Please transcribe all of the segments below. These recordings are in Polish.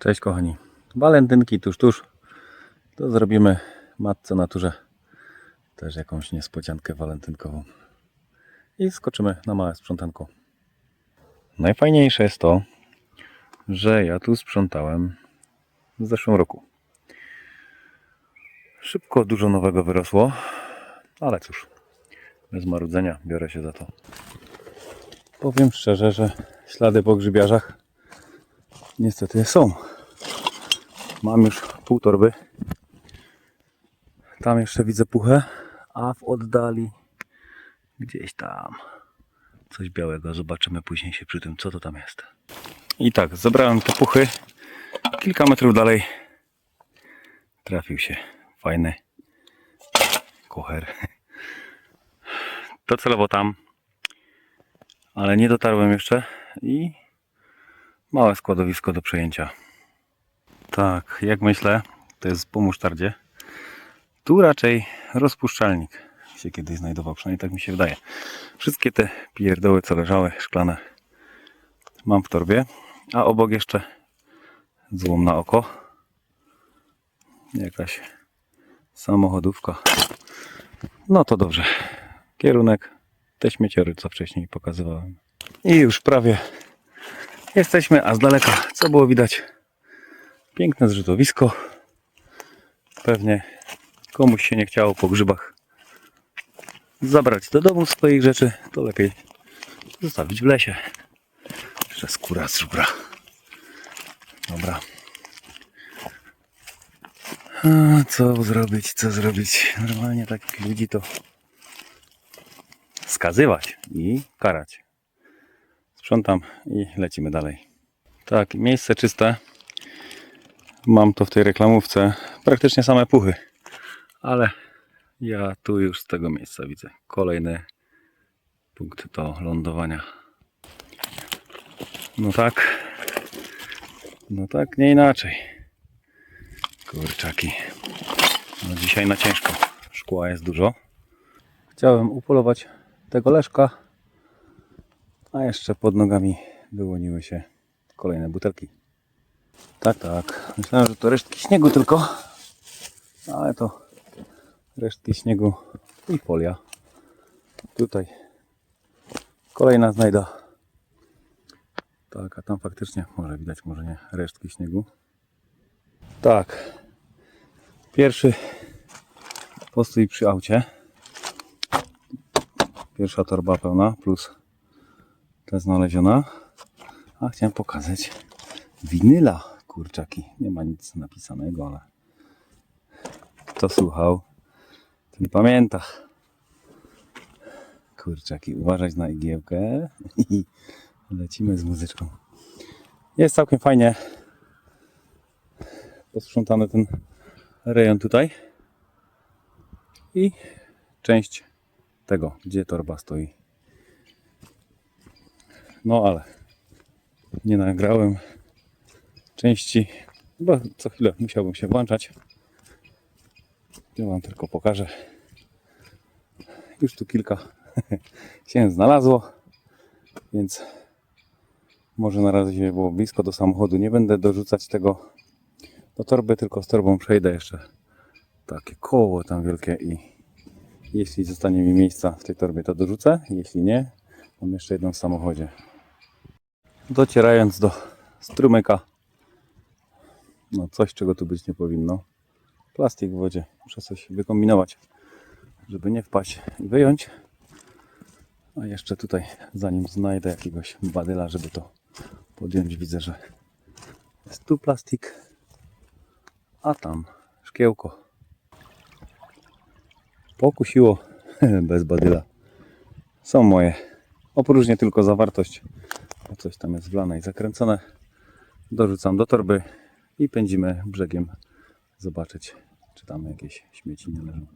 Cześć kochani. Walentynki tuż, tuż. To zrobimy matce naturze też jakąś niespodziankę walentynkową. I skoczymy na małe sprzątanko. Najfajniejsze jest to, że ja tu sprzątałem w zeszłym roku. Szybko dużo nowego wyrosło, ale cóż, bez marudzenia biorę się za to. Powiem szczerze, że ślady po grzybiarzach niestety są. Mam już pół torby. Tam jeszcze widzę puchę, a w oddali gdzieś tam coś białego. Zobaczymy później się przy tym, co to tam jest. I tak, zebrałem te puchy. Kilka metrów dalej trafił się fajny kocher. Docelowo tam, ale nie dotarłem jeszcze i małe składowisko do przejęcia. Tak, jak myślę, to jest po musztardzie. Tu raczej rozpuszczalnik się kiedyś znajdował, przynajmniej tak mi się wydaje. Wszystkie te pierdoły, co leżały, szklane, mam w torbie, a obok jeszcze złom na oko. Jakaś samochodówka. No to dobrze. Kierunek te śmieciory, co wcześniej pokazywałem. I już prawie jesteśmy, a z daleka, co było widać, piękne zrzutowisko. Pewnie komuś się nie chciało po grzybach zabrać do domu swoich rzeczy, to lepiej zostawić w lesie. Jeszcze skóra z żubra. Dobra. A co zrobić, co zrobić? Normalnie takich ludzi to skazywać i karać. Sprzątam i lecimy dalej. Tak, miejsce czyste. Mam to w tej reklamówce. Praktycznie same puchy. Ale ja tu już z tego miejsca widzę kolejny punkt do lądowania. No tak. No tak, nie inaczej. Kurczaki. No dzisiaj na ciężko. Szkła jest dużo. Chciałem upolować tego leszka, a jeszcze pod nogami wyłoniły się kolejne butelki. Tak, tak. Myślałem, że to resztki śniegu tylko, ale to resztki śniegu i folia. Tutaj kolejna znajda. Tak, a tam faktycznie może widać, może nie, resztki śniegu. Tak. Pierwszy postój przy aucie. Pierwsza torba pełna plus ta znaleziona. A chciałem pokazać winyla, kurczaki. Nie ma nic napisanego, ale kto słuchał, ten pamięta. Kurczaki, uważać na igiełkę i lecimy z muzyczką. Jest całkiem fajnie posprzątany ten rejon tutaj i część tego, gdzie torba stoi. No ale nie nagrałem części, bo co chwilę musiałbym się włączać. Ja Wam tylko pokażę. Już tu kilka się znalazło, więc może na razie było blisko do samochodu. Nie będę dorzucać tego do torby, tylko z torbą przejdę jeszcze takie koło tam wielkie i jeśli zostanie mi miejsca w tej torbie, to dorzucę. Jeśli nie, mam jeszcze jedną w samochodzie. Docierając do strumyka, no coś, czego tu być nie powinno. Plastik w wodzie. Muszę coś wykombinować, żeby nie wpaść i wyjąć. A jeszcze tutaj, zanim znajdę jakiegoś badyla, żeby to podjąć, widzę, że jest tu plastik, a tam szkiełko. Pokusiło bez badyla. Są moje. Opróżnię tylko zawartość. bo Coś tam jest wlane i zakręcone. Dorzucam do torby i pędzimy brzegiem zobaczyć, czy tam jakieś śmieci nie leżą.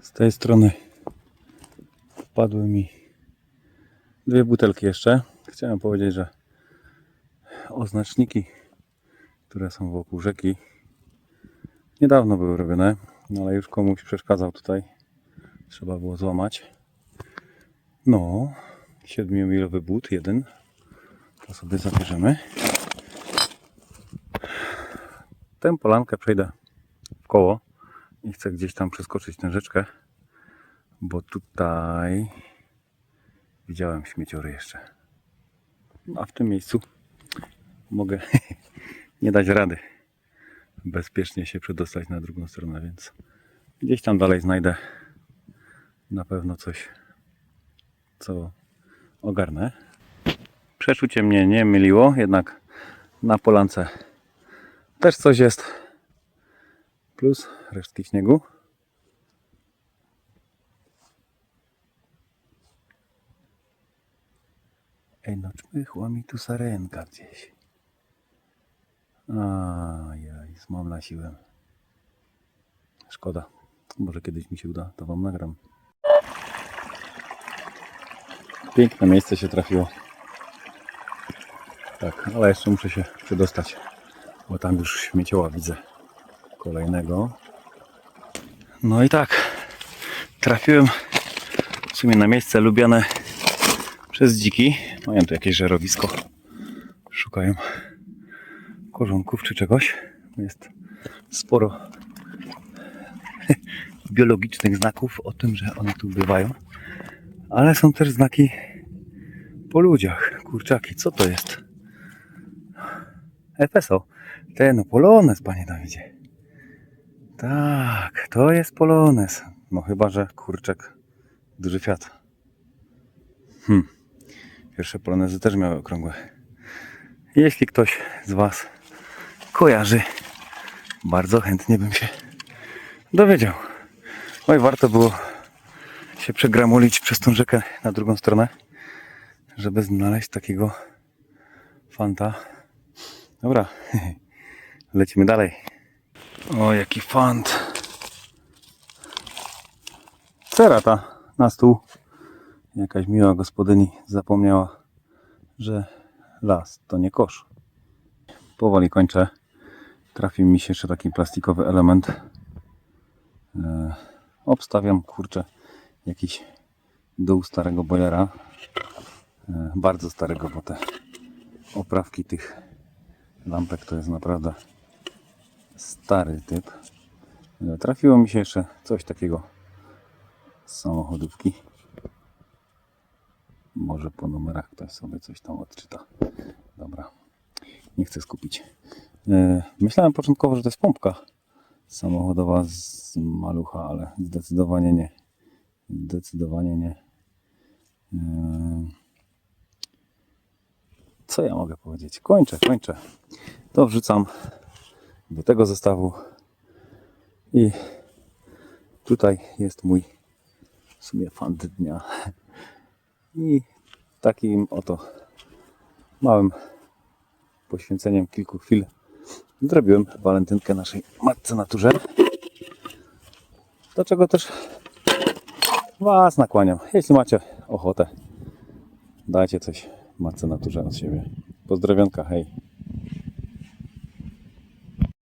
Z tej strony wpadły mi dwie butelki jeszcze. Chciałem powiedzieć, że oznaczniki, które są wokół rzeki, niedawno były robione, no ale już komuś przeszkadzał tutaj. Trzeba było złamać. No, 7-milowy but, jeden. To sobie zabierzemy. Tę polankę przejdę w koło i chcę gdzieś tam przeskoczyć tę rzeczkę, bo tutaj widziałem śmieciory jeszcze. A w tym miejscu mogę nie dać rady bezpiecznie się przedostać na drugą stronę, więc gdzieś tam dalej znajdę na pewno coś, co ogarnę. Przeczucie mnie nie myliło, jednak na polance też coś jest. Plus resztki śniegu. Ej, no czmychła mi tu sarenka gdzieś. Ajaj, zmamlasiłem. Szkoda. Może kiedyś mi się uda, to wam nagram. Piękne miejsce się trafiło. Tak, ale jeszcze muszę się przedostać, bo tam już śmiecioła widzę kolejnego. No i tak, trafiłem w sumie na miejsce lubiane przez dziki. Mają tu jakieś żerowisko. Szukają korzonków czy czegoś. Jest sporo biologicznych znaków o tym, że one tu bywają. Ale są też znaki po ludziach. Kurczaki, co to jest? FSO. Ten no, Polones, panie Dawidzie. Tak, to jest Polones. No chyba, że kurczak duży fiat. Hmm. Pierwsze Polonezy też miały okrągłe. Jeśli ktoś z Was kojarzy, bardzo chętnie bym się dowiedział. Oj, warto było się przegramulić przez tą rzekę na drugą stronę, żeby znaleźć takiego fanta. Dobra, lecimy dalej. O, jaki fant. Cerata na stół. Jakaś miła gospodyni zapomniała, że las to nie kosz. Powoli kończę. Trafił mi się jeszcze taki plastikowy element. E, obstawiam, kurczę, jakiś dół starego bojera. E, bardzo starego, bo te oprawki tych lampek to jest naprawdę stary typ. E, Trafiło mi się jeszcze coś takiego z samochodówki. Może po numerach ktoś sobie coś tam odczyta. Dobra, nie chcę skupić. E, Myślałem początkowo, że to jest pompka samochodowa z malucha, ale zdecydowanie nie. Zdecydowanie nie. Co ja mogę powiedzieć? Kończę, kończę. To wrzucam do tego zestawu. I tutaj jest mój w sumie fant dnia. I takim oto małym poświęceniem kilku chwil zrobiłem walentynkę naszej matce naturze. Do czego też Was nakłaniam. Jeśli macie ochotę, dajcie coś matce naturze od siebie. Pozdrowionka, hej.